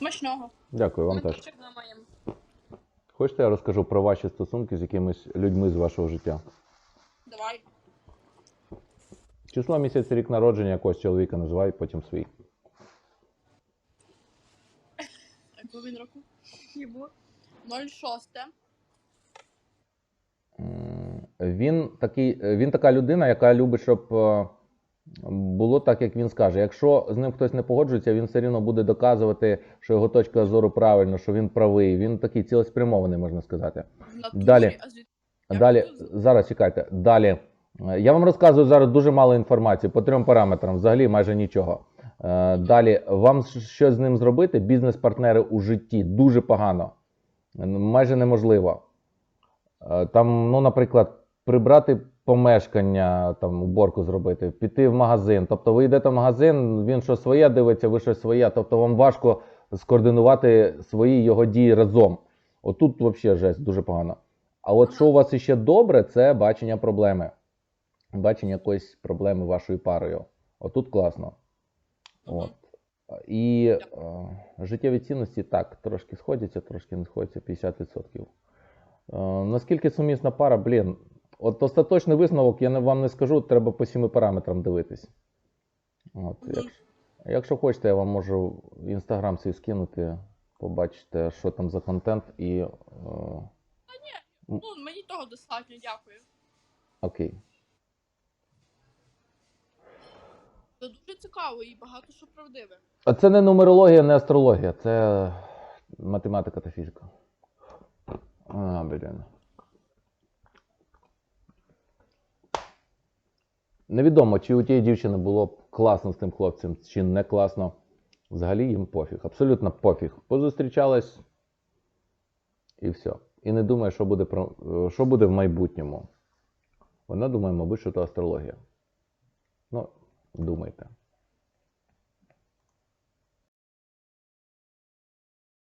Смачного. Дякую вам теж. Хочете, я розкажу про ваші стосунки з якимись людьми з вашого життя? Давай. Число місяць, рік народження якогось чоловіка називай, потім свій. Якого він року? Йому. 06. Він такий, е, він така людина, яка любить, щоб е, було так, як він скаже. Якщо з ним хтось не погоджується, він все рівно буде доказувати, що його точка зору правильна, що він правий. Він такий цілеспрямований, можна сказати. Далі. Далі, зараз чекайте. Далі. Я вам розказую зараз дуже мало інформації по трьом параметрам, взагалі майже нічого. Е, Далі, вам щось з ним зробити, бізнес-партнери у житті дуже погано, майже неможливо. Е, Там, ну, наприклад, прибрати помешкання, там, уборку зробити, піти в магазин. Тобто ви йдете в магазин, він щось своє дивиться, ви щось своє. Тобто вам важко скоординувати свої його дії разом. Отут взагалі жесть дуже погано. А от що у вас іще добре, це бачення проблеми. Бачення якоїсь проблеми вашою парою. Отут класно. От. І е, життєві цінності так, трошки сходяться, трошки не сходяться 50%. Е, наскільки сумісна пара, блін. От остаточний висновок я вам не скажу, треба по сіми параметрам дивитись. От, якщо, якщо хочете, я вам можу в інстаграм свій скинути, побачите, що там за контент і. Е, Ну, мені того достатньо, дякую. окей. Це дуже цікаво і багато що правдиве. А це не нумерологія, не астрологія, це математика та фізика. А, блін. Невідомо, чи у тієї дівчини було б класно з тим хлопцем, чи не класно. Взагалі їм пофіг. Абсолютно пофіг. Позустрічались і все. І не думає, що буде, про- що буде в майбутньому. Вона думає, мабуть, що то астрологія. Ну, думайте.